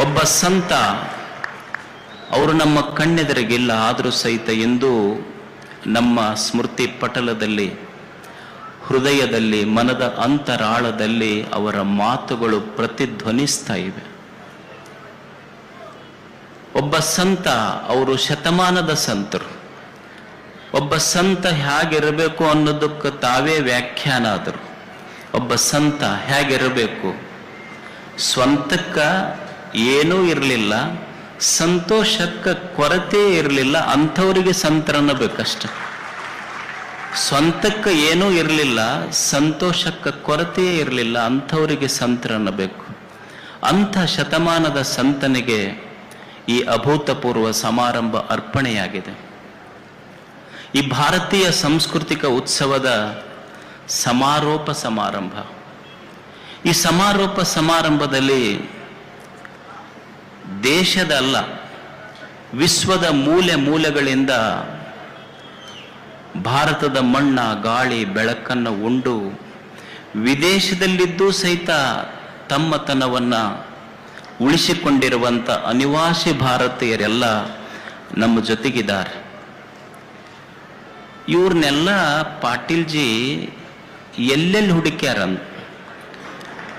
ಒಬ್ಬ ಸಂತ, ಅವರು ನಮ್ಮ ಕಣ್ಣೆದುರಿಗಿಲ್ಲ ಆದರೂ ಸಹಿತ ಎಂದು ನಮ್ಮ ಸ್ಮೃತಿ ಪಟಲದಲ್ಲಿ, ಹೃದಯದಲ್ಲಿ, ಮನದ ಅಂತರಾಳದಲ್ಲಿ ಅವರ ಮಾತುಗಳು ಪ್ರತಿಧ್ವನಿಸ್ತಾ ಇವೆ. ಒಬ್ಬ ಸಂತ, ಅವರು ಶತಮಾನದ ಸಂತರು. ಒಬ್ಬ ಸಂತ ಹೇಗಿರಬೇಕು ಅನ್ನೋದಕ್ಕೆ ತಾವೇ ವ್ಯಾಖ್ಯಾನ ಆದರು. ಒಬ್ಬ ಸಂತ ಹೇಗಿರಬೇಕು? ಸ್ವಂತಕ್ಕ ಏನೂ ಇರಲಿಲ್ಲ. ಸಂತೋಷಕ್ಕೆ ಕೊರತೆ ಇರಲಿಲ್ಲ. ಅಂಥವರಿಗೆ ಸಂತರನ್ನಬೇಕಷ್ಟೆ ಸ್ವಂತಕ್ಕೆ ಏನೂ ಇರಲಿಲ್ಲ. ಸಂತೋಷಕ್ಕೆ ಕೊರತೆಯೇ ಇರಲಿಲ್ಲ. ಅಂಥವರಿಗೆ ಸಂತರನ್ನಬೇಕು ಅಂಥ ಶತಮಾನದ ಸಂತನಿಗೆ ಈ ಅಭೂತಪೂರ್ವ ಸಮಾರಂಭ ಅರ್ಪಣೆಯಾಗಿದೆ. ಈ ಭಾರತೀಯ ಸಾಂಸ್ಕೃತಿಕ ಉತ್ಸವದ ಸಮಾರೋಪ ಸಮಾರಂಭ. ಈ ಸಮಾರೋಪ ಸಮಾರಂಭದಲ್ಲಿ ದೇಶದ ಅಲ್ಲ ವಿಶ್ವದ ಮೂಲೆ ಮೂಲೆಗಳಿಂದ ಭಾರತದ ಮಣ್ಣ, ಗಾಳಿ, ಬೆಳಕನ್ನು ಉಂಡು ವಿದೇಶದಲ್ಲಿದ್ದು ಸಹಿತ ತಮ್ಮತನವನ್ನು ಉಳಿಸಿಕೊಂಡಿರುವಂಥ ಅನಿವಾಸಿ ಭಾರತೀಯರೆಲ್ಲ ನಮ್ಮ ಜೊತೆಗಿದ್ದಾರೆ. ಇವ್ರನ್ನೆಲ್ಲ ಪಾಟೀಲ್ಜಿ ಎಲ್ಲೆಲ್ಲಿ ಹುಡುಕ್ಯಾರಂತ?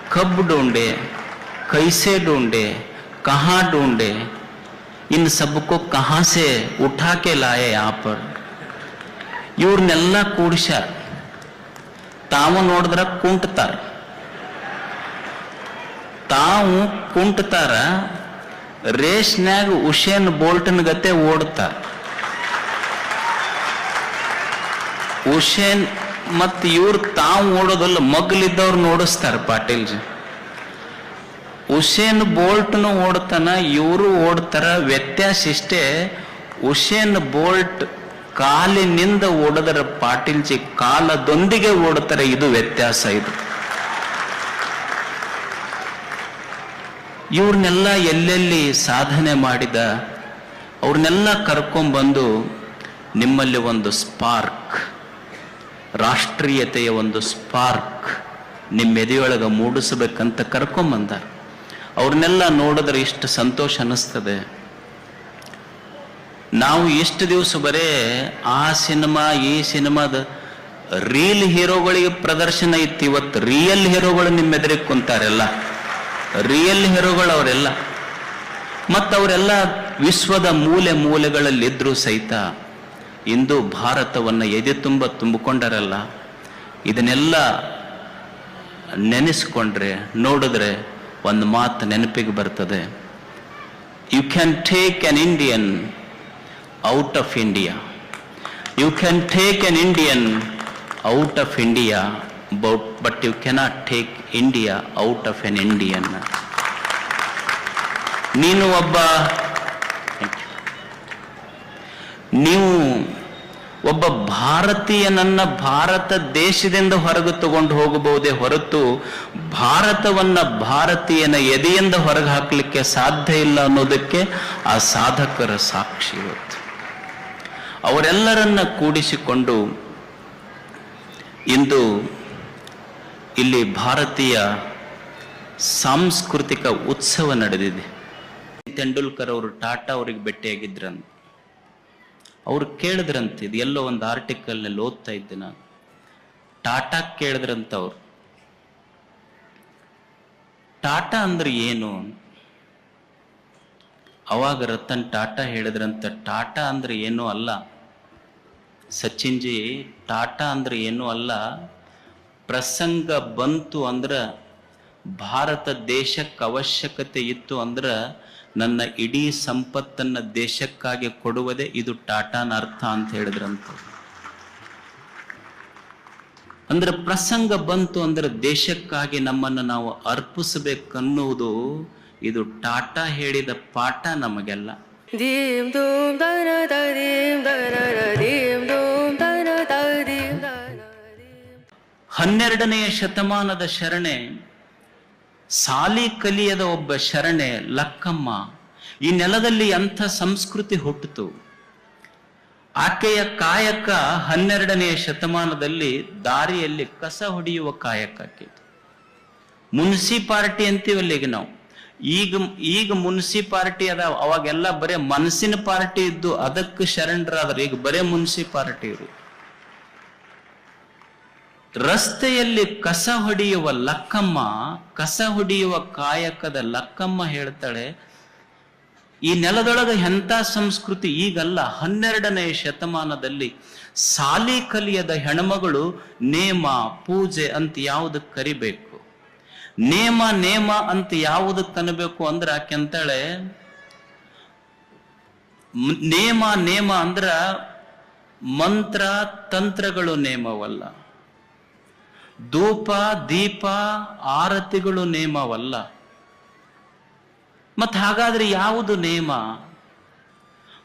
ಕಬ್ಬು ಡೋಂಡೆ ಕೈಸೆ ಡೋಂಡೆ कहाँ ढूंढे इन सबको कहाँ से उठा के लाए यहाँ पर ಇವ್ರನ್ನೆಲ್ಲ ಕೂಡಿಸ್ಯಾರ ತಾವು ನೋಡಿದ್ರ ಕುಂಟ್ತಾರ ತಾವು ಕುಂಟ್ತಾರ ರೇಸ್ನ್ಯಾಗ ಉಷೇನ್ ಬೋಲ್ಟನ್ ಗತೆ ಓಡ್ತಾರ ಉಷೇನ್ ಮತ್ ಇವ್ರು ತಾವು ಓಡೋದಲ್ಲ ಮಗ್ಲಿದ್ದವ್ರು ನೋಡಿಸ್ತಾರ ಪಾಟೀಲ್ಜಿ ಉಷೇನ್ ಬೋಲ್ಟ್ನು ಓಡ್ತಾನ, ಇವರು ಓಡ್ತಾರ, ವ್ಯತ್ಯಾಸ ಇಷ್ಟೇ. ಉಷೇನ್ ಬೋಲ್ಟ್ ಕಾಲಿನಿಂದ ಓಡದರ ಪಾಟೀಲ್ಜಿ ಕಾಲದೊಂದಿಗೆ ಓಡ್ತಾರೆ, ಇದು ವ್ಯತ್ಯಾಸ ಇದು. ಇವ್ರನ್ನೆಲ್ಲ ಎಲ್ಲೆಲ್ಲಿ ಸಾಧನೆ ಮಾಡಿದ ಅವ್ರನ್ನೆಲ್ಲ ಕರ್ಕೊಂಬಂದು ನಿಮ್ಮಲ್ಲಿ ಒಂದು ಸ್ಪಾರ್ಕ್, ರಾಷ್ಟ್ರೀಯತೆಯ ಒಂದು ಸ್ಪಾರ್ಕ್ ನಿಮ್ಮ ಎದೆಯೊಳಗೆ ಮೂಡಿಸಬೇಕಂತ ಕರ್ಕೊಂಬಂದಾರ. ಅವ್ರನ್ನೆಲ್ಲ ನೋಡಿದ್ರೆ ಎಷ್ಟು ಸಂತೋಷ ಅನ್ನಿಸ್ತದೆ. ನಾವು ಎಷ್ಟು ದಿವಸ ಬರೇ ಆ ಸಿನಿಮಾ, ಈ ಸಿನಿಮಾದ ರೀಲ್ ಹೀರೋಗಳಿಗೆ ಪ್ರದರ್ಶನ ಇತ್ತು. ಇವತ್ತು ರಿಯಲ್ ಹೀರೋಗಳು ನಿಮ್ಮ ಎದುರಿಗೆ ಕುಂತಾರೆಲ್ಲ. ರಿಯಲ್ ಹೀರೋಗಳು ಅವರೆಲ್ಲ. ಮತ್ತು ಅವರೆಲ್ಲ ವಿಶ್ವದ ಮೂಲೆ ಮೂಲೆಗಳಲ್ಲಿದ್ದರೂ ಸಹಿತ ಇಂದು ಭಾರತವನ್ನು ಎದೆ ತುಂಬ ತುಂಬಿಕೊಂಡರಲ್ಲ. ಇದನ್ನೆಲ್ಲ ನೆನೆಸ್ಕೊಂಡ್ರೆ, ನೋಡಿದ್ರೆ ಒಂದು ಮಾತು ನೆನಪಿಗೆ ಬರ್ತದೆ. You can take an Indian out of India you can take an Indian out of India but but you cannot take India out of an Indian ನೀನು ಒಬ್ಬ ನೀವು ಒಬ್ಬ ಭಾರತೀಯನನ್ನ ಭಾರತ ದೇಶದಿಂದ ಹೊರಗೆ ತಗೊಂಡು ಹೋಗಬಹುದೇ ಹೊರತು ಭಾರತವನ್ನ ಭಾರತೀಯನ ಎದೆಯಿಂದ ಹೊರಗೆ ಹಾಕಲಿಕ್ಕೆ ಸಾಧ್ಯ ಇಲ್ಲ ಅನ್ನೋದಕ್ಕೆ ಆ ಸಾಧಕರ ಸಾಕ್ಷಿ ಇವತ್ತು. ಅವರೆಲ್ಲರನ್ನ ಕೂಡಿಸಿಕೊಂಡು ಇಂದು ಇಲ್ಲಿ ಭಾರತೀಯ ಸಾಂಸ್ಕೃತಿಕ ಉತ್ಸವ ನಡೆದಿದೆ. ತೆಂಡೂಲ್ಕರ್ ಅವರು ಟಾಟಾ ಅವರಿಗೆ ಭೇಟಿಯಾಗಿದ್ರಂತ. ಅವ್ರು ಕೇಳಿದ್ರಂತೆ, ಇದು ಎಲ್ಲೋ ಒಂದು ಆರ್ಟಿಕಲ್ನಲ್ಲಿ ಓದ್ತಾ ಇದ್ದೆ ನಾನು. ಟಾಟಾ ಕೇಳಿದ್ರಂತ ಅವ್ರು. ಟಾಟಾ ಅಂದ್ರೆ ಏನು? ಅವಾಗ ರತನ್ ಟಾಟಾ ಹೇಳಿದ್ರಂತ, ಟಾಟಾ ಅಂದ್ರೆ ಏನೂ ಅಲ್ಲ? ಸಚಿನ್ಜಿ ಟಾಟಾ ಅಂದ್ರೆ ಏನೂ ಅಲ್ಲ? ಪ್ರಸಂಗ ಬಂತು ಅಂದ್ರ ಭಾರತ ದೇಶಕ್ಕೆ ಅವಶ್ಯಕತೆ ಇತ್ತು ಅಂದ್ರ ನನ್ನ ಇಡೀ ಸಂಪತ್ತನ್ನ ದೇಶಕ್ಕಾಗಿ ಕೊಡುವುದೇ ಇದು ಟಾಟಾನ ಅರ್ಥ ಅಂತ ಹೇಳಿದ್ರಂತ ಅಂದ್ರೆ ಪ್ರಸಂಗ ಬಂತು ಅಂದ್ರೆ ದೇಶಕ್ಕಾಗಿ ನಮ್ಮನ್ನು ನಾವು ಅರ್ಪಿಸಬೇಕನ್ನುವುದು ಇದು ಟಾಟಾ ಹೇಳಿದ ಪಾಠ ನಮಗೆಲ್ಲ. ಹನ್ನೆರಡನೆಯ ಶತಮಾನದ ಶರಣೆ ಸಾಲಿ ಕಲಿಯದ ಒಬ್ಬ ಶರಣೆ ಲಕ್ಕಮ್ಮ, ಈ ನೆಲದಲ್ಲಿ ಎಂಥ ಸಂಸ್ಕೃತಿ ಹುಟ್ಟಿತು. ಆಕೆಯ ಕಾಯಕ ಹನ್ನೆರಡನೆಯ ಶತಮಾನದಲ್ಲಿ ದಾರಿಯಲ್ಲಿ ಕಸ ಹೊಡೆಯುವ ಕಾಯಕ ಆಕಿತು. ಮುನ್ಸಿಪಾಲ್ಟಿ ಅಂತೀವಲ್ಲ ಈಗ ನಾವು. ಈಗ ಈಗ ಮುನ್ಸಿಪಾಲ್ಟಿ ಅದ ಅವಾಗೆಲ್ಲ ಬರೇ ಮನಸ್ಸಿನ ಪಾರ್ಟಿ ಇದ್ದು ಅದಕ್ಕೆ ಶರಣರಾದ್ರೆ ಈಗ ಬರೇ ಮುನ್ಸಿಪಾಲ್ಟಿ ಇರು ರಸ್ತೆಯಲ್ಲಿ ಕಸ ಹೊಡೆಯುವ ಲಕ್ಕಮ್ಮ, ಕಸ ಹೊಡೆಯುವ ಕಾಯಕದ ಲಕ್ಕಮ್ಮ ಹೇಳ್ತಾಳೆ, ಈ ನೆಲದೊಳಗೆ ಎಂಥ ಸಂಸ್ಕೃತಿ? ಈಗಲ್ಲ, ಹನ್ನೆರಡನೇ ಶತಮಾನದಲ್ಲಿ ಸಾಲಿ ಕಲಿಯದ ಹೆಣ್ಮಗಳು ನೇಮ, ಪೂಜೆ ಅಂತ ಯಾವುದಕ್ಕೆ ಕರಿಬೇಕು? ನೇಮ ನೇಮ ಅಂತ ಯಾವುದಕ್ಕೆ ತನಬೇಕು ಅಂದ್ರೆ ಆಕೆ ಅಂತಾಳೆ, ನೇಮ ನೇಮ ಅಂದ್ರ ಮಂತ್ರ, ತಂತ್ರಗಳು ನೇಮವಲ್ಲ. ಧೂಪ, ದೀಪ, ಆರತಿಗಳು ನೇಮವಲ್ಲ. ಮತ್ತೆ ಹಾಗಾದ್ರೆ ಯಾವುದು ನೇಮ?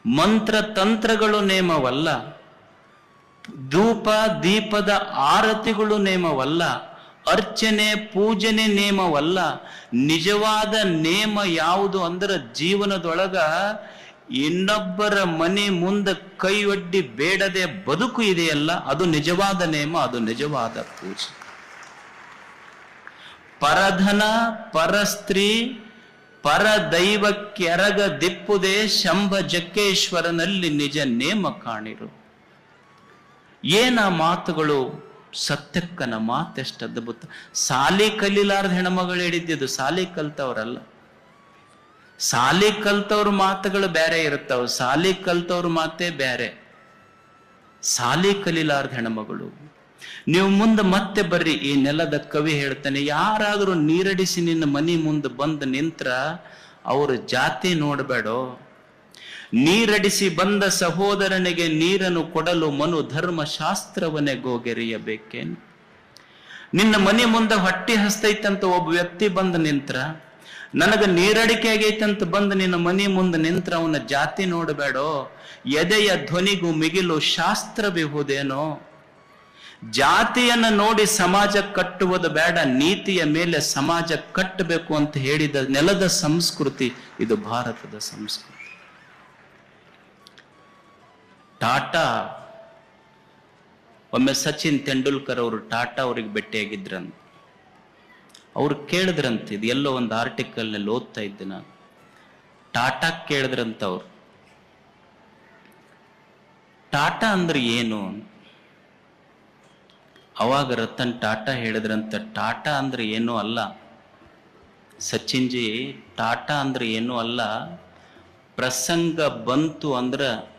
ಮಂತ್ರ ತಂತ್ರಗಳು ನೇಮವಲ್ಲ. ಧೂಪ, ದೀಪದ ಆರತಿಗಳು ನೇಮವಲ್ಲ. ಅರ್ಚನೆ, ಪೂಜನೆ ನೇಮವಲ್ಲ. ನಿಜವಾದ ನೇಮ ಯಾವುದು ಅಂದ್ರೆ ಜೀವನದೊಳಗ ಇನ್ನೊಬ್ಬರ ಮನೆ ಮುಂದೆ ಕೈ ಒಡ್ಡಿ ಬೇಡದೆ ಬದುಕು ಇದೆಯಲ್ಲ, ಅದು ನಿಜವಾದ ನೇಮ, ಅದು ನಿಜವಾದ ಪೂಜೆ. ಪರಧನ, ಪರಸ್ತ್ರೀ, ಪರದೈವಕ್ಕೆರಗ ದಿಪ್ಪುದೇ ಶಂಭ ಜಕ್ಕೇಶ್ವರನಲ್ಲಿ ನಿಜ ನೇಮ ಕಾಣಿರು. ಏನ ಮಾತುಗಳು? ಸತ್ಯಕ್ಕನ ಮಾತೆಷ್ಟು ಅದ್ಭುತ. ಸಾಲಿ ಕಲಿಲಾರ್ದ ಹೆಣ್ಮಗಳು ಹೇಳಿದ್ದು ಸಾಲಿ ಕಲ್ತವ್ರಲ್ಲ. ಸಾಲಿ ಕಲ್ತವ್ರ ಮಾತುಗಳು ಬೇರೆ ಇರುತ್ತವೆ. ಸಾಲಿ ಕಲ್ತವ್ರ ಮಾತೇ ಬೇರೆ ಸಾಲಿ ಕಲಿಲಾರ್ದ ಹೆಣ್ಮಗಳು. ನೀವು ಮುಂದೆ ಮತ್ತೆ ಬರ್ರಿ, ಈ ನೆಲದ ಕವಿ ಹೇಳ್ತಾನೆ, ಯಾರಾದರೂ ನೀರಡಿಸಿ ನಿನ್ನ ಮನೆ ಮುಂದೆ ಬಂದು ನಿಂತ್ರ ಅವರ ಜಾತಿ ನೋಡಬೇಡೋ. ನೀರಡಿಸಿ ಬಂದ ಸಹೋದರನಿಗೆ ನೀರನ್ನು ಕೊಡಲು ಮನು ಧರ್ಮ ಶಾಸ್ತ್ರವನ್ನೇ ಗೋಗೆರೆಯಬೇಕೇನು ನಿನ್ನ ಮನೆ ಮುಂದೆ ಹೊಟ್ಟಿ ಹಸ್ತೈತಂತ ಒಬ್ಬ ವ್ಯಕ್ತಿ ಬಂದು ನಿಂತ್ರ, ನನಗ ನೀರಡಿಕೆ ಆಗೈತಂತ ಬಂದು ನಿನ್ನ ಮನೆ ಮುಂದೆ ನಿಂತ್ರ ಅವನ ಜಾತಿ ನೋಡಬೇಡೋ. ಎದೆಯ ಧ್ವನಿಗೂ ಮಿಗಿಲು ಶಾಸ್ತ್ರ ಬಿಹುದೇನೋ ಜಾತಿಯನ್ನ ನೋಡಿ ಸಮಾಜ ಕಟ್ಟುವುದು ಬೇಡ, ನೀತಿಯ ಮೇಲೆ ಸಮಾಜ ಕಟ್ಟಬೇಕು ಅಂತ ಹೇಳಿದ ನೆಲದ ಸಂಸ್ಕೃತಿ, ಇದು ಭಾರತದ ಸಂಸ್ಕೃತಿ. ಟಾಟಾ, ಒಮ್ಮೆ ಸಚಿನ್ ತೆಂಡೂಲ್ಕರ್ ಅವರು ಟಾಟಾ ಅವ್ರಿಗೆ ಭೇಟಿಯಾಗಿದ್ರಂತ. ಅವ್ರು ಕೇಳಿದ್ರಂತ, ಇದು ಎಲ್ಲೋ ಒಂದು ಆರ್ಟಿಕಲ್ನಲ್ಲಿ ಓದ್ತಾ ಇದ್ದೆ ನಾನು. ಟಾಟಾ ಕೇಳಿದ್ರಂತ ಅವ್ರು. ಟಾಟಾ ಅಂದ್ರೆ ಏನು ಅವಾಗ ರತನ್ ಟಾಟಾ ಹೇಳಿದ್ರಂತ, ಟಾಟಾ ಅಂದ್ರೆ ಏನೂ ಅಲ್ಲ. ಸಚಿನ್ಜಿ, ಟಾಟಾ ಅಂದ್ರೆ ಏನೂ ಅಲ್ಲ. ಪ್ರಸಂಗ ಬಂತು ಅಂದ್ರೆ,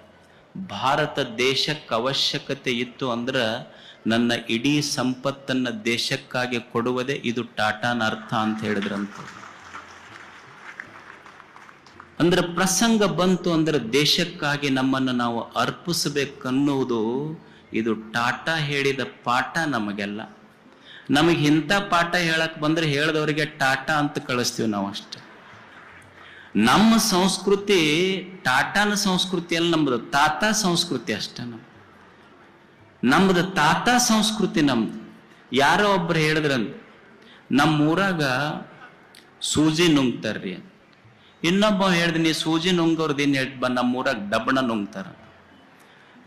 ಭಾರತ ದೇಶಕ್ಕೆ ಅವಶ್ಯಕತೆ ಇತ್ತು ಅಂದ್ರೆ, ನನ್ನ ಇಡೀ ಸಂಪತ್ತನ್ನ ದೇಶಕ್ಕಾಗಿ ಕೊಡುವುದೇ ಇದು ಟಾಟಾನ ಅರ್ಥ ಅಂತ ಹೇಳಿದ್ರಂತ. ಅಂದ್ರೆ ಪ್ರಸಂಗ ಬಂತು ಅಂದ್ರೆ ದೇಶಕ್ಕಾಗಿ ನಮ್ಮನ್ನು ನಾವು ಅರ್ಪಿಸಬೇಕನ್ನುವುದು ಇದು ಟಾಟಾ ಹೇಳಿದ ಪಾಠ ನಮಗೆಲ್ಲ. ನಮಗೆ ಇಂಥ ಪಾಠ ಹೇಳಕ್ ಬಂದ್ರೆ ಹೇಳಿದವರಿಗೆ ಟಾಟಾ ಅಂತ ಕಳಿಸ್ತೀವಿ ನಾವು ಅಷ್ಟೆ. ನಮ್ಮ ಸಂಸ್ಕೃತಿ ಟಾಟಾನ ಸಂಸ್ಕೃತಿ ಅಲ್ಲ, ನಮ್ದು ತಾತ ಸಂಸ್ಕೃತಿ ಅಷ್ಟೇ ನಮ್ ನಮ್ದು ತಾತ ಸಂಸ್ಕೃತಿ ನಮ್ದು. ಯಾರೋ ಒಬ್ರು ಹೇಳಿದ್ರಂತ ನಮ್ಮ ಊರಾಗ ಸೂಜಿ ನುಂಗ್ತಾರ್ರಿ. ಇನ್ನೊಬ್ಬ ಹೇಳ್ದ, ನೀ ಸೂಜಿ ನುಂಗೋರ್ದಿನ್ ನಮ್ಮ ಊರಾಗ ಡಬ್ಬಣ ನುಂಗ್ತಾರ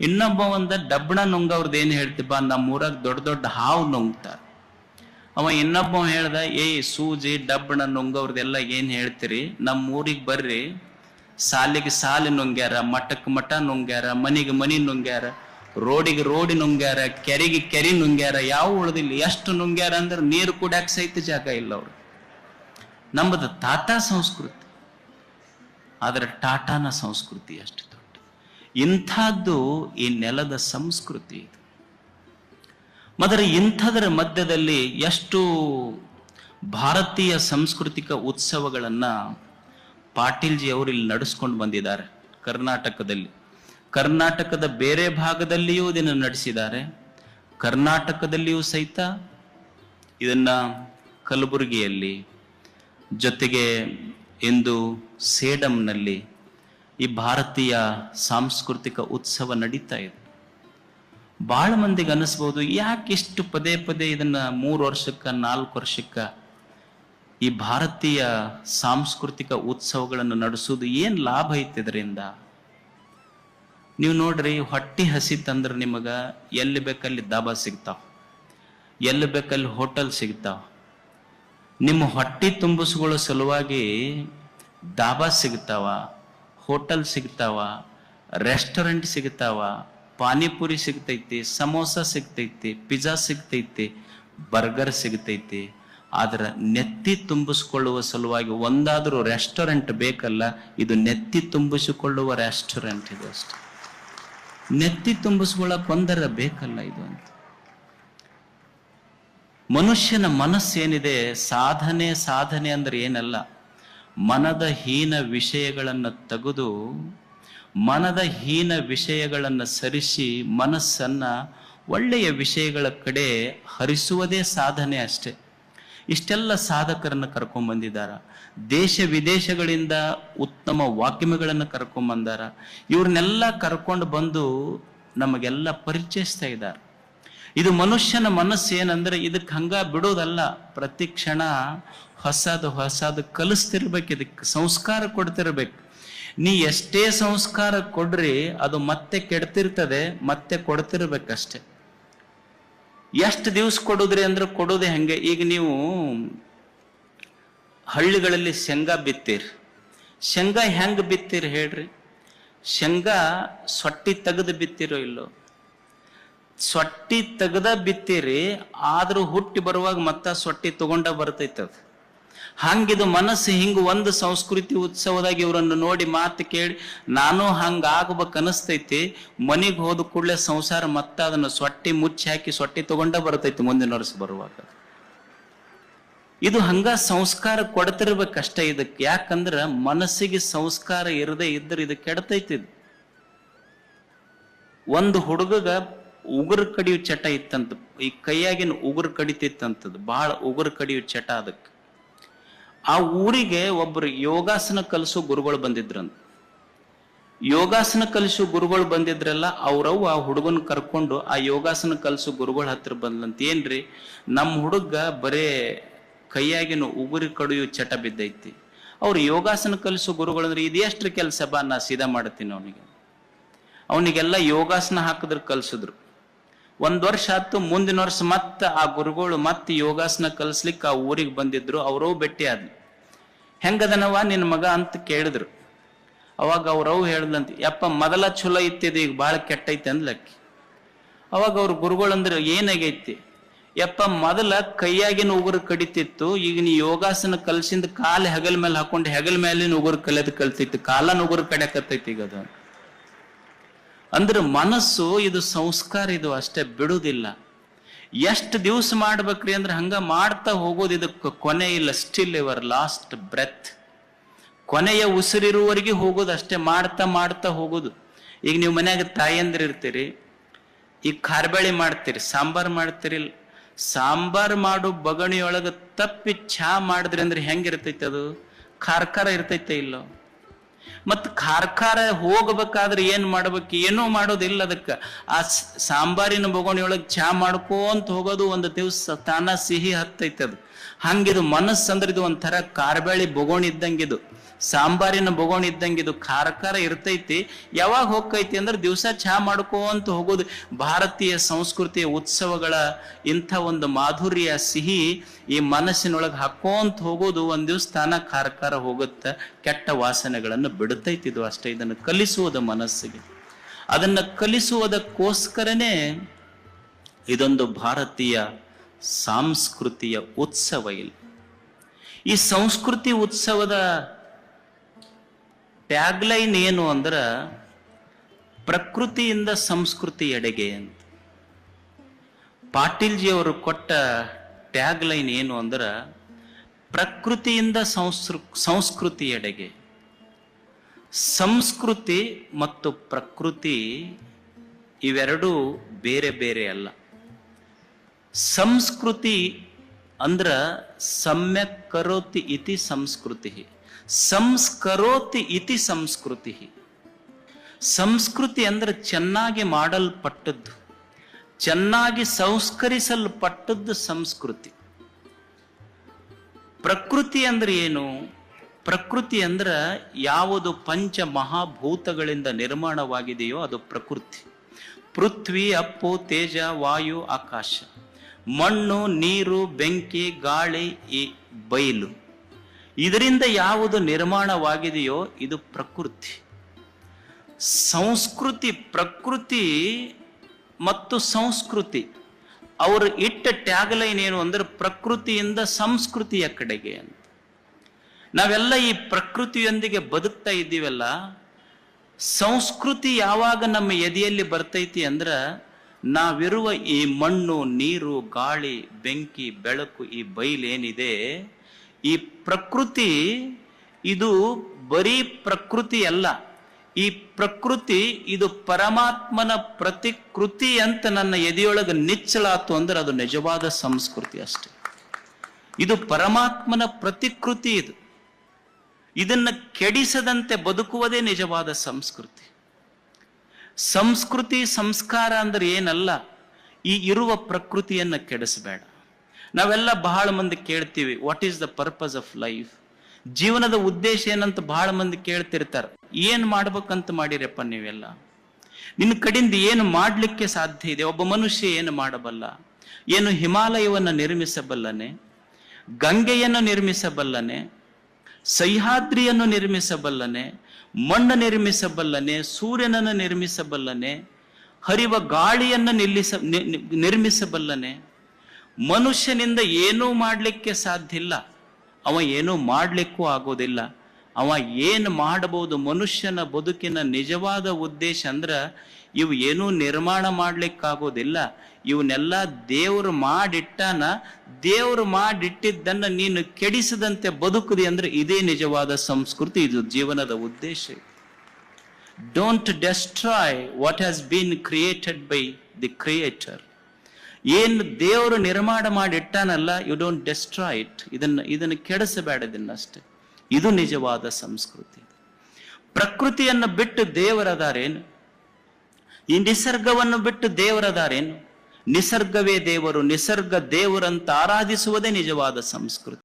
ಇನ್ನೊಬ್ಬ ಒಂದ ಡಬ್ಬಣ ನುಂಗವ್ರದ್ದು ಏನು ಹೇಳ್ತಿ, ಬಾ ನಮ್ಮ ಊರಾಗ ದೊಡ್ಡ ದೊಡ್ಡ ಹಾವು ನುಂಗ್ತಾರ. ಅವ ಇನ್ನೊಬ್ಬ ಹೇಳ್ದ ಏಯ್ ಸೂಜಿ ಡಬ್ಬಣ ನುಂಗವ್ರದೆಲ್ಲ ಏನ್ ಹೇಳ್ತೀರಿ? ನಮ್ಮ ಊರಿಗೆ ಬರ್ರಿ. ಸಾಲಿಗೆ ಸಾಲಿ ನುಂಗ್ಯಾರ ಮಠಕ್ಕೆ ಮಠ ನುಂಗ್ಯಾರ, ಮನಿಗೆ ಮನಿ ನುಂಗ್ಯಾರ, ರೋಡಿಗೆ ರೋಡಿ ನುಂಗ್ಯಾರ, ಕೆರೆಗೆ ಕೆರಿ ನುಂಗ್ಯಾರ, ಯಾವ ಉಳ್ದಿಲ್ಲ, ಎಷ್ಟು ನುಂಗ್ಯಾರ ಅಂದ್ರೆ ನೀರು ಕುಡ್ಯಾಕ ಸಹಿತ ಜಾಗ ಇಲ್ಲ ಅವ್ರು. ನಮ್ಮದು ತಾತ ಸಂಸ್ಕೃತಿ. ಆದ್ರೆ ಟಾಟಾನ ಸಂಸ್ಕೃತಿ ಅಷ್ಟು. ಇಂಥದ್ದು ಈ ನೆಲದ ಸಂಸ್ಕೃತಿ ಇದು. ಮಾತ್ರ ಇಂಥದರ ಮಧ್ಯದಲ್ಲಿ ಎಷ್ಟು ಭಾರತೀಯ ಸಾಂಸ್ಕೃತಿಕ ಉತ್ಸವಗಳನ್ನು ಪಾಟೀಲ್ಜಿ ಅವರು ಇಲ್ಲಿ ನಡೆಸ್ಕೊಂಡು ಬಂದಿದ್ದಾರೆ ಕರ್ನಾಟಕದಲ್ಲಿ. ಕರ್ನಾಟಕದ ಬೇರೆ ಭಾಗದಲ್ಲಿಯೂ ಇದನ್ನು ನಡೆಸಿದ್ದಾರೆ. ಕರ್ನಾಟಕದಲ್ಲಿಯೂ ಸಹಿತ ಇದನ್ನ ಕಲಬುರಗಿಯಲ್ಲಿ ಜೊತೆಗೆ ಇಂದು ಸೇಡಂನಲ್ಲಿ ಈ ಭಾರತೀಯ ಸಾಂಸ್ಕೃತಿಕ ಉತ್ಸವ ನಡೀತಾ ಇದೆ. ಬಹಳ ಮಂದಿಗೆ ಅನಿಸ್ಬೋದು, ಯಾಕೆ ಇಷ್ಟು ಪದೇ ಪದೇ ಇದನ್ನ ಮೂರು ವರ್ಷಕ್ಕ, ನಾಲ್ಕು ವರ್ಷಕ್ಕ ಈ ಭಾರತೀಯ ಸಾಂಸ್ಕೃತಿಕ ಉತ್ಸವಗಳನ್ನು ನಡೆಸೋದು ಏನ್ ಲಾಭ ಐತೆ ಇದರಿಂದ? ನೀವು ನೋಡ್ರಿ, ಹೊಟ್ಟಿ ಹಸಿತಂದ್ರೆ ನಿಮಗ ಎಲ್ಲಿ ಬೇಕಲ್ಲಿ ದಾಬಾ ಸಿಗ್ತಾವ, ಎಲ್ಲಿ ಬೇಕಲ್ಲಿ ಹೋಟೆಲ್ ಸಿಗ್ತಾವ. ನಿಮ್ಮ ಹೊಟ್ಟಿ ತುಂಬಿಸ್ಕೊಳ್ಳೋ ಸಲುವಾಗಿ ದಾಬಾ ಸಿಗ್ತಾವ ಹೋಟೆಲ್ ಸಿಗ್ತಾವ, ರೆಸ್ಟೋರೆಂಟ್ ಸಿಗ್ತಾವ, ಪಾನಿಪುರಿ ಸಿಗ್ತೈತಿ, ಸಮೋಸ ಸಿಗ್ತೈತಿ, ಪಿಜ್ಜಾ ಸಿಗ್ತೈತಿ, ಬರ್ಗರ್ ಸಿಗ್ತೈತಿ. ಆದ್ರೆ ನೆತ್ತಿ ತುಂಬಿಸ್ಕೊಳ್ಳುವ ಸಲುವಾಗಿ ಒಂದಾದರೂ ರೆಸ್ಟೋರೆಂಟ್ ಬೇಕಲ್ಲ, ಇದು ನೆತ್ತಿ ತುಂಬಿಸಿಕೊಳ್ಳುವ ರೆಸ್ಟೋರೆಂಟ್ ಇದು ಅಷ್ಟೆ. ನೆತ್ತಿ ತುಂಬಿಸ್ಕೊಳ್ಳಕ್ ಒಂದರ ಬೇಕಲ್ಲ ಇದು ಅಂತ. ಮನುಷ್ಯನ ಮನಸ್ಸೇನಿದೆ, ಸಾಧನೆ ಸಾಧನೆ ಅಂದ್ರೆ ಏನಲ್ಲ. ಮನದ ಹೀನ ವಿಷಯಗಳನ್ನು ತೆಗೆದು, ಮನದ ಹೀನ ವಿಷಯಗಳನ್ನು ಸರಿಸಿ ಮನಸ್ಸನ್ನ ಒಳ್ಳೆಯ ವಿಷಯಗಳ ಕಡೆ ಹರಿಸುವುದೇ ಸಾಧನೆ ಅಷ್ಟೆ. ಇಷ್ಟೆಲ್ಲ ಸಾಧಕರನ್ನು ಕರ್ಕೊಂಡ್ಬಂದಿದ್ದಾರ ದೇಶ ವಿದೇಶಗಳಿಂದ ಉತ್ತಮ ವಾಕ್ಯಗಳನ್ನು ಕರ್ಕೊಂಡ್ಬಂದಾರ ಇವ್ರನ್ನೆಲ್ಲ ಕರ್ಕೊಂಡು ಬಂದು ನಮಗೆಲ್ಲ ಪರಿಚಯಿಸ್ತಾ ಇದ್ದಾರೆ. ಇದು ಮನುಷ್ಯನ ಮನಸ್ಸು ಏನಂದ್ರೆ ಇದಕ್ಕೆ ಹಂಗ ಬಿಡೋದಲ್ಲ. ಪ್ರತಿ ಕ್ಷಣ ಹೊಸದು ಹೊಸದು ಕಲಿಸ್ತಿರ್ಬೇಕು, ಇದಕ್ಕೆ ಸಂಸ್ಕಾರ ಕೊಡ್ತಿರ್ಬೇಕು. ನೀ ಎಷ್ಟೇ ಸಂಸ್ಕಾರ ಕೊಡ್ರಿ, ಅದು ಮತ್ತೆ ಕೆಡ್ತಿರ್ತದೆ, ಮತ್ತೆ ಕೊಡ್ತಿರ್ಬೇಕಷ್ಟೆ. ಎಷ್ಟು ದಿವಸ ಕೊಡುದ್ರಿ ಅಂದ್ರೆ ಕೊಡೋದೇ ಹೆಂಗೆ. ಈಗ ನೀವು ಹಳ್ಳಿಗಳಲ್ಲಿ ಶೇಂಗಾ ಬಿತ್ತೀರಿ. ಶೇಂಗಾ ಹೆಂಗೆ ಬಿತ್ತೀರಿ ಹೇಳ್ರಿ? ಶೇಂಗಾ ಸೊಟ್ಟಿ ತೆಗೆದು ಬಿತ್ತಿರೋ ಇಲ್ಲೋ? ಸೊಟ್ಟಿ ತೆಗ್ದ ಬಿತ್ತೀರಿ, ಆದ್ರೂ ಹುಟ್ಟಿ ಬರುವಾಗ ಮತ್ತ ಸೊಟ್ಟಿ ತಗೊಂಡ ಬರ್ತೈತೆ ಅದು ಹಂಗಿದು ಮನಸ್ಸು ಹಿಂಗ ಒಂದು ಸಂಸ್ಕೃತಿ ಉತ್ಸವದಾಗಿ ಇವರನ್ನು ನೋಡಿ ಮಾತು ಕೇಳಿ, ನಾನು ಹಂಗ ಆಗ್ಬೇಕು ಅನಿಸ್ತೈತಿ. ಮನೆಗೆ ಹೋದ ಕೂಡಲೇ ಸಂಸಾರ ಮತ್ತೆ ಅದನ್ನ ಸೊಟ್ಟಿ ಮುಚ್ಚಿ ಹಾಕಿ ಸೊಟ್ಟಿ ತಗೊಂಡ ಬರ್ತೈತಿ ಮುಂದಿನ ವರ್ಷ ಬರುವಾಗ. ಇದು ಹಂಗ ಸಂಸ್ಕಾರ ಕೊಡ್ತಿರ್ಬೇಕಷ್ಟೇ ಇದಕ್ಕೆ ಯಾಕಂದ್ರ ಮನಸ್ಸಿಗೆ ಸಂಸ್ಕಾರ ಇರದೆ ಇದ್ರೆ ಇದು ಕೆಡತೈತಿ ಒಂದು ಹುಡುಗಗ ಉಗುರು ಕಡಿಯೋ ಚಟ ಇತ್ತಂತ, ಈ ಕೈಯಾಗಿನ ಉಗುರು ಕಡಿತಿತ್ತಂತದ್ ಬಹಳ ಉಗುರು ಕಡಿಯೋ ಚಟ ಅದಕ್ಕೆ ಆ ಊರಿಗೆ ಒಬ್ರು ಯೋಗಾಸನ ಕಲಿಸೋ ಗುರುಗಳು ಬಂದಿದ್ರಂತ. ಯೋಗಾಸನ ಕಲಿಸೋ ಗುರುಗಳು ಬಂದಿದ್ರಲ್ಲ ಅವ್ರವ್ವ ಆ ಹುಡುಗನ ಕರ್ಕೊಂಡು ಆ ಯೋಗಾಸನ ಕಲಿಸೋ ಗುರುಗಳ ಹತ್ರ ಬಂದ್ಲಂತ. ಏನ್ರಿ? ನಮ್ಮ ಹುಡುಗ ಬರೇ ಕೈಯಾಗಿನ ಉಗುರಿ ಕಡಿಯೋ ಚಟ ಬಿದ್ದೈತಿ. ಅವ್ರು ಯೋಗಾಸನ ಕಲಿಸೋ ಗುರುಗಳಂದ್ರೆ ಅಂದ್ರೆ ಇದೆಷ್ಟ್ರ ಕೆಲಸ ಬಾ ನಾ ಸೀದಾ ಮಾಡ್ತೀನಿ ಅವನಿಗೆ. ಅವನಿಗೆಲ್ಲ ಯೋಗಾಸನ ಹಾಕಿದ್ರೆ ಕಲ್ಸಿದ್ರು. ಒಂದ್ ವರ್ಷ ಆತು ಮುಂದಿನ ವರ್ಷ ಮತ್ತೆ ಆ ಗುರುಗಳು ಮತ್ತೆ ಯೋಗಾಸನ ಕಲಿಸ್ಲಿಕ್ಕೆ ಆ ಊರಿಗೆ ಬಂದಿದ್ರು, ಅವರು ಭೇಟಿ ಆದ್ಲು. ಹೆಂಗದನವ ನಿನ್ನ ಮಗ ಅಂತ ಕೇಳಿದ್ರು. ಅವಾಗ ಅವ್ರವ್ ಹೇಳ್ದಂತೆ ಯಪ್ಪ, ಮೊದಲ ಚಲೋ ಇತ್ತಿದೆ, ಈಗ ಭಾಳ ಕೆಟ್ಟೈತೆ ಅಂದ್ಲಕ್ಕಿ. ಅವಾಗ ಅವ್ರ ಗುರುಗಳು ಅಂದ್ರೆ, ಏನಾಗೈತಿ? ಯಪ್ಪ, ಮೊದಲ ಕೈಯಾಗಿನ ಉಗುರು ಕಡಿತಿತ್ತು, ಈಗ ನೀ ಯೋಗಾಸನ ಕಲ್ಸಿಂದ ಕಾಲು ಹೆಗಲ್ ಮೇಲೆ ಹಾಕೊಂಡು, ಹೆಗಲ್ ಮೇಲಿನ ಉಗುರು ಕಲಿಯೋದು ಕಲ್ತಿತ್ತು, ಕಾಲನ ಉಗುರು ಕಡಿಯಕತ್ತೈತಿ ಈಗ ಅದು. ಅಂದ್ರೆ ಮನಸ್ಸು ಇದು ಸಂಸ್ಕಾರ, ಇದು ಅಷ್ಟೇ ಬಿಡುವುದಿಲ್ಲ. ಎಷ್ಟು ದಿವಸ ಮಾಡ್ಬೇಕ್ರಿ ಅಂದ್ರೆ ಹಂಗ ಮಾಡ್ತಾ ಹೋಗೋದು ಇದಕ್ಕೆ ಕೊನೆ ಇಲ್ಲ ಸ್ಟಿಲ್ ಇವರ್ ಲಾಸ್ಟ್ ಬ್ರೆತ್ ಕೊನೆಯ ಉಸಿರಿರುವವರೆಗೆ ಹೋಗೋದು ಅಷ್ಟೇ, ಮಾಡ್ತಾ ಮಾಡ್ತಾ ಹೋಗೋದು. ಈಗ ನೀವು ಮನ್ಯಾಗ ತಾಯಂದ್ರ ಇರ್ತೀರಿ, ಈಗ ಖಾರ್ಬೇಳಿ ಮಾಡ್ತೀರಿ, ಸಾಂಬಾರ್ ಮಾಡ್ತೀರಿ ಸಾಂಬಾರ್ ಮಾಡು ಬಗಣಿಯೊಳಗ ತಪ್ಪಿ ಚಹಾ ಮಾಡಿದ್ರಿ ಅಂದ್ರೆ ಹೆಂಗಿರ್ತೈತೆ ಅದು? ಖಾರ್ಕಾರ ಇರ್ತೈತೆ ಇಲ್ಲೋ? ಮತ್ ಖಾರ ಹೋಗ್ಬೇಕಾದ್ರೆ ಏನ್ ಮಾಡ್ಬೇಕು, ಏನೂ ಮಾಡೋದಿಲ್ಲ ಅದಕ್ಕ. ಆ ಸಾಂಬಾರಿನ ಬೊಗಣಿಯೊಳಗೆ ಚಾ ಮಾಡ್ಕೋಂತ ಹೋಗೋದು ಒಂದು ದಿವ್ಸ ತಾನ ಸಿಹಿ ಹತ್ತೈತೆ ಅದು ಹಂಗಿದು ಮನಸ್ಸು ಅಂದ್ರೆ ಇದು ಒಂಥರ ಕಾರ್ಬೇಳಿ ಬೊಗೋಣಿ ಇದ್ದಂಗಿದು. ಸಾಂಬಾರಿನ ಬೊಗೋಣಿದ್ದಂಗೆ ಇದು ಖಾರ ಖಾರ ಇರ್ತೈತಿ. ಯಾವಾಗ ಹೋಗ್ತೈತಿ ಅಂದ್ರೆ ದಿವಸ ಚಹಾ ಮಾಡ್ಕೋಂತ ಹೋಗೋದು. ಭಾರತೀಯ ಸಂಸ್ಕೃತಿಯ ಉತ್ಸವಗಳ ಇಂಥ ಒಂದು ಮಾಧುರ್ಯ, ಸಿಹಿ ಈ ಮನಸ್ಸಿನೊಳಗೆ ಹಾಕೋಂತ ಹೋಗೋದು ಒಂದ್ ದಿವಸ ತಾನ ಖಾರ ಹೋಗುತ್ತ. ಕೆಟ್ಟ ವಾಸನೆಗಳನ್ನು ಬಿಡುತ್ತೈತಿ ಇದು ಅಷ್ಟೇ. ಇದನ್ನು ಕಲಿಸುವುದು ಮನಸ್ಸಿಗೆ. ಅದನ್ನ ಕಲಿಸುವುದಕ್ಕೋಸ್ಕರನೇ ಇದೊಂದು ಭಾರತೀಯ ಸಾಂಸ್ಕೃತಿಯ ಉತ್ಸವ ಇಲ್ಲಿ. ಈ ಸಂಸ್ಕೃತಿ ಉತ್ಸವದ ಟ್ಯಾಗ್ಲೈನ್ ಏನು ಅಂದ್ರ ಪ್ರಕೃತಿಯಿಂದ ಸಂಸ್ಕೃತಿ ಎಡೆಗೆ ಅಂತ. ಪಾಟೀಲ್ಜಿ ಅವರು ಕೊಟ್ಟ ಟ್ಯಾಗ್ಲೈನ್ ಏನು ಅಂದ್ರ ಪ್ರಕೃತಿಯಿಂದ ಸಂಸ್ಕೃ, ಸಂಸ್ಕೃತಿ ಎಡೆಗೆ. ಸಂಸ್ಕೃತಿ ಮತ್ತು ಪ್ರಕೃತಿ ಇವೆರಡೂ ಬೇರೆ ಬೇರೆ ಅಲ್ಲ. ಸಂಸ್ಕೃತಿ ಅಂದ್ರ ಸಮ್ಯಕ್ ಕರೋತಿ ಇತಿ ಸಂಸ್ಕೃತಿ ಸಂಸ್ಕರೋತಿ ಇತಿ ಸಂಸ್ಕೃತಿ. ಸಂಸ್ಕೃತಿ ಅಂದ್ರೆ ಚೆನ್ನಾಗಿ ಮಾಡಲ್ಪಟ್ಟದ್ದು, ಚೆನ್ನಾಗಿ ಸಂಸ್ಕರಿಸಲ್ಪಟ್ಟದ್ದು ಸಂಸ್ಕೃತಿ. ಪ್ರಕೃತಿ ಅಂದ್ರೆ ಏನು? ಪ್ರಕೃತಿ ಅಂದ್ರೆ ಯಾವುದು ಪಂಚ ಮಹಾಭೂತಗಳಿಂದ ನಿರ್ಮಾಣವಾಗಿದೆಯೋ ಅದು ಪ್ರಕೃತಿ. ಪೃಥ್ವಿ, ಅಪ್ಪು, ತೇಜ, ವಾಯು, ಆಕಾಶ. ಮಣ್ಣು, ನೀರು, ಬೆಂಕಿ, ಗಾಳಿ, ಈ ಬಯಲು. ಇದರಿಂದ ಯಾವುದು ನಿರ್ಮಾಣವಾಗಿದೆಯೋ ಇದು ಪ್ರಕೃತಿ. ಸಂಸ್ಕೃತಿ ಪ್ರಕೃತಿ ಮತ್ತು ಸಂಸ್ಕೃತಿ. ಅವರು ಇಟ್ಟ ಟ್ಯಾಗ್ಲೈನ್ ಏನು ಅಂದ್ರೆ ಪ್ರಕೃತಿಯಿಂದ ಸಂಸ್ಕೃತಿಯ ಕಡೆಗೆ ಅಂತ. ನಾವೆಲ್ಲ ಈ ಪ್ರಕೃತಿಯೊಂದಿಗೆ ಬದುಕ್ತಾ ಇದ್ದೀವಲ್ಲ, ಸಂಸ್ಕೃತಿ ಯಾವಾಗ ನಮ್ಮ ಎದೆಯಲ್ಲಿ ಬರ್ತೈತಿ ಅಂದ್ರೆ ನಾವಿರುವ ಈ ಮಣ್ಣು, ನೀರು, ಗಾಳಿ, ಬೆಂಕಿ, ಬೆಳಕು, ಈ ಬಯಲೇನಿದೆ ಈ ಪ್ರಕೃತಿ ಇದು ಬರೀ ಪ್ರಕೃತಿ ಅಲ್ಲ. ಈ ಪ್ರಕೃತಿ ಇದು ಪರಮಾತ್ಮನ ಪ್ರತಿಕೃತಿ ಅಂತ ನನ್ನ ಎದೆಯೊಳಗೆ ನಿಚ್ಚಲಾತು ಅಂದ್ರೆ ಅದು ನಿಜವಾದ ಸಂಸ್ಕೃತಿ ಅಷ್ಟೇ. ಇದು ಪರಮಾತ್ಮನ ಪ್ರತಿಕೃತಿ ಇದು. ಇದನ್ನ ಕೆಡಿಸದಂತೆ ಬದುಕುವುದೇ ನಿಜವಾದ ಸಂಸ್ಕೃತಿ. ಸಂಸ್ಕೃತಿ ಸಂಸ್ಕಾರ ಅಂದ್ರೆ ಏನಲ್ಲ, ಈ ಇರುವ ಪ್ರಕೃತಿಯನ್ನ ಕೆಡಿಸಬೇಡ. ನಾವೆಲ್ಲ ಬಹಳ ಮಂದಿ ಕೇಳ್ತೀವಿ what is the purpose of life ಜೀವನದ ಉದ್ದೇಶ ಏನಂತ ಬಹಳ ಮಂದಿ ಕೇಳ್ತಿರ್ತಾರೆ. ಏನ್ ಮಾಡ್ಬೇಕಂತ ಮಾಡಿರಪ್ಪ ನೀವೆಲ್ಲ? ನಿನ್ನ ಕಡಿಂದ ಏನು ಮಾಡ್ಲಿಕ್ಕೆ ಸಾಧ್ಯ ಇದೆ? ಒಬ್ಬ ಮನುಷ್ಯ ಏನು ಮಾಡಬಲ್ಲ? ಏನು ಹಿಮಾಲಯವನ್ನು ನಿರ್ಮಿಸಬಲ್ಲನೆ? ಗಂಗೆಯನ್ನು ನಿರ್ಮಿಸಬಲ್ಲನೆ? ಸಹ್ಯಾದ್ರಿಯನ್ನು ನಿರ್ಮಿಸಬಲ್ಲನೆ? ಮಣ್ಣು ನಿರ್ಮಿಸಬಲ್ಲನೆ? ಸೂರ್ಯನನ್ನು ನಿರ್ಮಿಸಬಲ್ಲನೆ? ಹರಿವ ಗಾಳಿಯನ್ನು ನಿಲ್ಲಿಸ ನಿರ್ಮಿಸಬಲ್ಲನೆ? ಮನುಷ್ಯನಿಂದ ಏನೂ ಮಾಡಲಿಕ್ಕೆ ಸಾಧ್ಯ ಇಲ್ಲ. ಅವ ಏನೂ ಮಾಡಲಿಕ್ಕೂ ಆಗೋದಿಲ್ಲ. ಅವ ಏನು ಮಾಡಬಹುದು ಮನುಷ್ಯನ ಬದುಕಿನ ನಿಜವಾದ ಉದ್ದೇಶ ಅಂದ್ರ ಇವು ಏನೂ ನಿರ್ಮಾಣ ಮಾಡ್ಲಿಕ್ಕಾಗೋದಿಲ್ಲ. ಇವನ್ನೆಲ್ಲ ದೇವ್ರು ಮಾಡಿಟ್ಟಾನ, ದೇವ್ರು ಮಾಡಿಟ್ಟಿದ್ದನ್ನ ನೀನು ಕೆಡಿಸದಂತೆ ಬದುಕುದಿ ಅಂದ್ರೆ ಇದೇ ನಿಜವಾದ ಸಂಸ್ಕೃತಿ, ಇದು ಜೀವನದ ಉದ್ದೇಶ. Don't destroy what has been created by the creator ಏನು ದೇವರು ನಿರ್ಮಾಣ ಮಾಡಿಟ್ಟಾನಲ್ಲ ಯು ಡೋಂಟ್ ಡೆಸ್ಟ್ರಾಯ್ ಇಟ್ ಇದನ್ನ, ಇದನ್ನು ಕೆಡಿಸಬೇಡ ಇದನ್ನಷ್ಟೇ. ಇದು ನಿಜವಾದ ಸಂಸ್ಕೃತಿ. ಪ್ರಕೃತಿಯನ್ನು ಬಿಟ್ಟು ದೇವರದಾರೇನು? ಈ ನಿಸರ್ಗವನ್ನು ಬಿಟ್ಟು ದೇವರದಾರೇನು? ನಿಸರ್ಗವೇ ದೇವರು, ನಿಸರ್ಗ ದೇವರಂತ ಆರಾಧಿಸುವುದೇ ನಿಜವಾದ ಸಂಸ್ಕೃತಿ.